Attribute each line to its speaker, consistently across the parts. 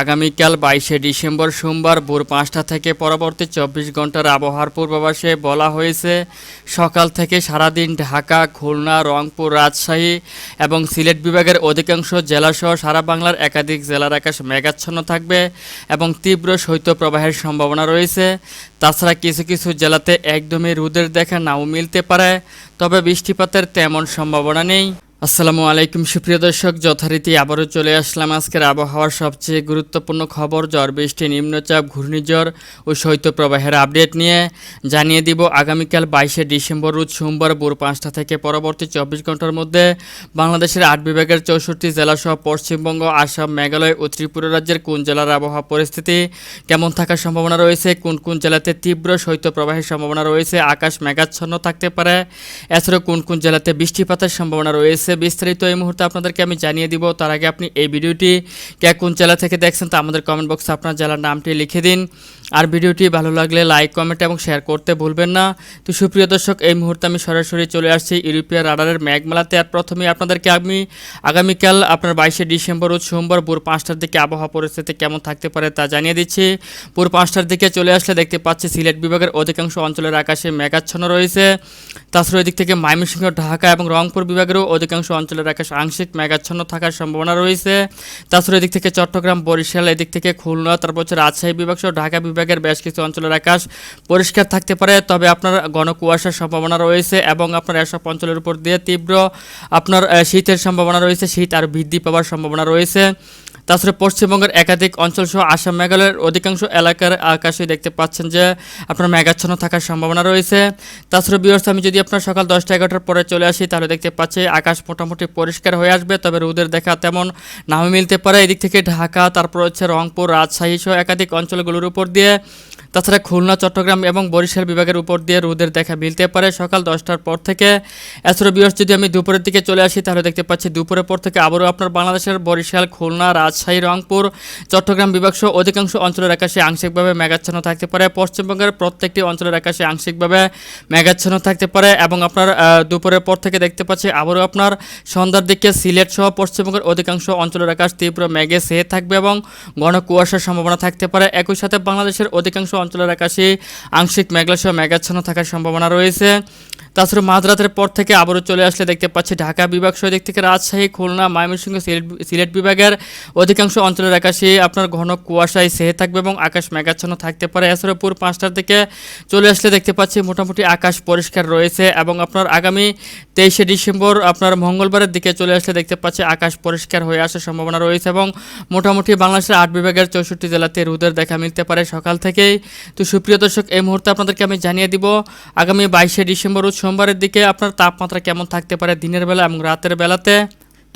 Speaker 1: আগামীকাল বাইশে ডিসেম্বর সোমবার ভোর পাঁচটা থেকে পরবর্তী চব্বিশ ঘণ্টার আবহাওয়ার পূর্বাভাসে বলা হয়েছে, সকাল থেকে সারাদিন ঢাকা, খুলনা, রংপুর, রাজশাহী এবং সিলেট বিভাগের অধিকাংশ জেলাসহ সারা বাংলার একাধিক জেলার আকাশ মেঘাচ্ছন্ন থাকবে এবং তীব্র শৈত্যপ্রবাহের সম্ভাবনা রয়েছে। তাছাড়া কিছু কিছু জেলাতে একদমই রোদের দেখা নাও মিলতে পারে, তবে বৃষ্টিপাতের তেমন সম্ভাবনা নেই। আসসালামু আলাইকুম, সুপ্রিয় দর্শক, যথারীতি আবারও চলে আসলাম আজকের আবহাওয়ার সবচেয়ে গুরুত্বপূর্ণ খবর, ঝড় বৃষ্টি, নিম্নচাপ, ঘূর্ণিঝড় ও শৈত্যপ্রবাহের আপডেট নিয়ে। জানিয়ে দিব, আগামীকাল বাইশে ডিসেম্বর, রোজ সোমবার ভোর পাঁচটা থেকে পরবর্তী চব্বিশ ঘণ্টার মধ্যে বাংলাদেশের আট বিভাগের চৌষট্টি জেলাসহ পশ্চিমবঙ্গ, আসাম, মেঘালয় ও ত্রিপুরা রাজ্যের কোন জেলার আবহাওয়া পরিস্থিতি কেমন থাকার সম্ভাবনা রয়েছে, কোন কোন জেলাতে তীব্র শৈত্যপ্রবাহের সম্ভাবনা রয়েছে, আকাশ মেঘাচ্ছন্ন থাকতে পারে, এছাড়াও কোন কোন জেলাতে বৃষ্টিপাতের সম্ভাবনা রয়েছে বিস্তারিত এই মুহূর্তে আপনাদেরকে আমি জানিয়ে দিব। তার আগে আপনি এই ভিডিওটি কে কোন জেলা থেকে দেখছেন তা আমাদের কমেন্ট বক্সে আপনার জেলার নামটি লিখে দিন। আর ভিডিওটি ভালো লাগলে লাইক, কমেন্ট এবং শেয়ার করতে ভুলবেন না। তো সুপ্রিয় দর্শক, এই মুহূর্তে আমি সরাসরি চলে আসছি ইউরোপীয় রাডারের মেঘমেলাতে আর প্রথমে আপনাদেরকে আমি আগামীকাল আপনার বাইশে ডিসেম্বর ও সোমবার ভোর পাঁচটার দিকে আবহাওয়া পরিস্থিতি কেমন থাকতে পারে তা জানিয়ে দিচ্ছি। ভোর পাঁচটার দিকে চলে আসলে দেখতে পাচ্ছি সিলেট বিভাগের অধিকাংশ অঞ্চলের আকাশে মেঘাচ্ছন্ন রয়েছে। তাছাড়া দিক থেকে ময়মনসিংহ, ঢাকা এবং রংপুর বিভাগেরও অধিকাংশ অঞ্চলের আকাশ আংশিক মেঘাচ্ছন্ন থাকার সম্ভাবনা রয়েছে। তাছাড়া এদিক থেকে চট্টগ্রাম, বরিশাল, এদিক থেকে খুলনা, তারপর রাজশাহী বিভাগ সহ ঢাকা বিভাগের বেশ কিছু অঞ্চলের আকাশ পরিষ্কার থাকতে পারে, তবে আপনার ঘন কুয়াশার সম্ভাবনা রয়েছে এবং আপনার এসব অঞ্চলের উপর দিয়ে তীব্র আপনার শীতের সম্ভাবনা রয়েছে, শীত আর বৃদ্ধি পাওয়ার সম্ভাবনা রয়েছে। তাছাড়া পশ্চিমবঙ্গের একাধিক অঞ্চল সহ আসাম, মেঘালয়ের অধিকাংশ এলাকার আকাশে দেখতে পাচ্ছেন যে আপনার মেঘাচ্ছন্ন থাকার সম্ভাবনা রয়েছে। তাছাড়া বিয়র্স আমি যদি আপনার সকাল দশটা এগারোটার পরে চলে আসি, তাহলে দেখতে পাচ্ছি আকাশ মোটামুটি পরিষ্কার হয়ে আসবে, তবে রোদের দেখা তেমন নাও মিলতে পারে। এদিক থেকে ঢাকা, তারপর হচ্ছে রংপুর, রাজশাহী সহ একাধিক অঞ্চলগুলোর উপর দিয়ে, তাছাড়া খুলনা, চট্টগ্রাম এবং বরিশাল বিভাগের উপর দিয়ে রোদের দেখা মিলতে পারে সকাল দশটার পর থেকে। এছাড়া বিয়স যদি আমি দুপুরের দিকে চলে আসি, তাহলে দেখতে পাচ্ছি দুপুরের পর থেকে আবারও আপনার বাংলাদেশের বরিশাল, খুলনা রাজশাহী রংপুর চট্টগ্রাম বিভাগ সহ অধিকাংশ অঞ্চলের আকাশে আংশিকভাবে মেঘাচ্ছন্ন থাকতে পারে। পশ্চিমবঙ্গের প্রত্যেকটি অঞ্চলের আকাশে আংশিকভাবে মেঘাচ্ছন্ন থাকতে পারে এবং আপনার দুপুরের পর থেকে দেখতে পাচ্ছি আবারও আপনার সন্ধ্যার দিকে সিলেট সহ পশ্চিমবঙ্গের অধিকাংশ অঞ্চলের আকাশ তীব্র মেঘে সেয়ে থাকবে এবং ঘন কুয়াশার সম্ভাবনা থাকতে পারে। একই সাথে বাংলাদেশের অধিকাংশ অঞ্চলের আকাশে আংশিক মেঘলা সহ মেঘাচ্ছন্ন থাকার সম্ভাবনা রয়েছে। তাছাড়া মাঝরাতের পর থেকে আবারও চলে আসলে দেখতে পাচ্ছি ঢাকা বিভাগ সহ দিক থেকে রাজশাহী, খুলনা, ময়মনসিংহ, সিলেট সিলেট বিভাগের অধিকাংশ অঞ্চলের আকাশে আপনার ঘন কুয়াশায় সেহে থাকবে এবং আকাশ মেঘাচ্ছন্ন থাকতে পারে। এছাড়া পুর পাঁচটার দিকে চলে আসলে দেখতে পাচ্ছি মোটামুটি আকাশ পরিষ্কার রয়েছে এবং আপনার আগামী তেইশে ডিসেম্বর আপনার মঙ্গলবারের দিকে চলে আসলে দেখতে পাচ্ছি আকাশ পরিষ্কার হয়ে আসার সম্ভাবনা রয়েছে এবং মোটামুটি বাংলাদেশের আট বিভাগের চৌষট্টি জেলাতে রোদের দেখা মিলতে পারে সকাল থেকেই। তো সুপ্রিয় দর্শক, এই মুহূর্তে আপনাদেরকে আমি জানিয়ে দিব, আগামী বাইশে ডিসেম্বর ও সোমবারের দিকে আপনার তাপমাত্রা কেমন থাকতে পারে দিনের বেলা এবং রাতের বেলাতে?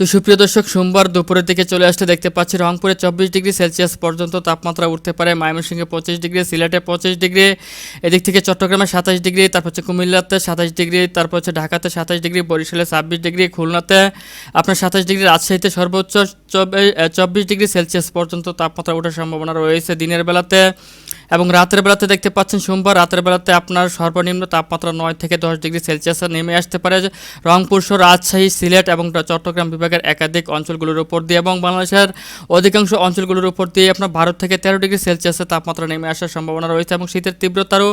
Speaker 1: তো সুপ্রিয় দর্শক, সোমবার দুপুরের দিকে চলে আসতে দেখতে পাচ্ছি রংপুরে চব্বিশ ডিগ্রি সেলসিয়াস পর্যন্ত তাপমাত্রা উঠতে পারে, ময়মনসিংহে পঁচিশ ডিগ্রি, সিলেটে পঁচিশ ডিগ্রি, এদিক থেকে চট্টগ্রামে সাতাশ ডিগ্রি, তারপর হচ্ছে কুমিল্লাতে সাতাশ ডিগ্রি, তারপর হচ্ছে ঢাকাতে সাতাশ ডিগ্রি, বরিশালে ছাব্বিশ ডিগ্রি, খুলনাতে আপনার সাতাশ ডিগ্রি, রাজশাহীতে সর্বোচ্চ চব্বিশ ডিগ্রি সেলসিয়াস পর্যন্ত তাপমাত্রা ওঠার সম্ভাবনা রয়েছে দিনের বেলাতে। এবং রাতের বেলাতে দেখতে পাচ্ছেন সোমবার রাতের বেলাতে আপনার সর্বনিম্ন তাপমাত্রা নয় থেকে দশ ডিগ্রি সেলসিয়াসে নেমে আসতে পারে। রংপুর সহ রাজশাহী, সিলেট এবং চট্টগ্রাম বিভাগের একাধিক অঞ্চলগুলোর উপর দিয়ে এবং বাংলাদেশের অধিকাংশ অঞ্চলগুলোর উপর দিয়ে আপনার ভারত থেকে তেরো ডিগ্রি সেলসিয়াসের তাপমাত্রা নেমে আসার সম্ভাবনা রয়েছে এবং শীতের তীব্রতারও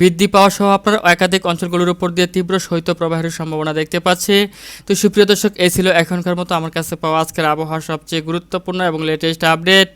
Speaker 1: বৃদ্ধি পাওয়া সহ আপনার একাধিক অঞ্চলগুলোর উপর দিয়ে তীব্র শৈত্যপ্রবাহের সম্ভাবনা দেখতে পাচ্ছি। তো সুপ্রিয় দর্শক, এই ছিল এখনকার মতো। আমার কাছে পাওয়া আজকের আবহাওয়া সবচেয়ে গুরুত্বপূর্ণ এবং লেটেস্ট আপডেট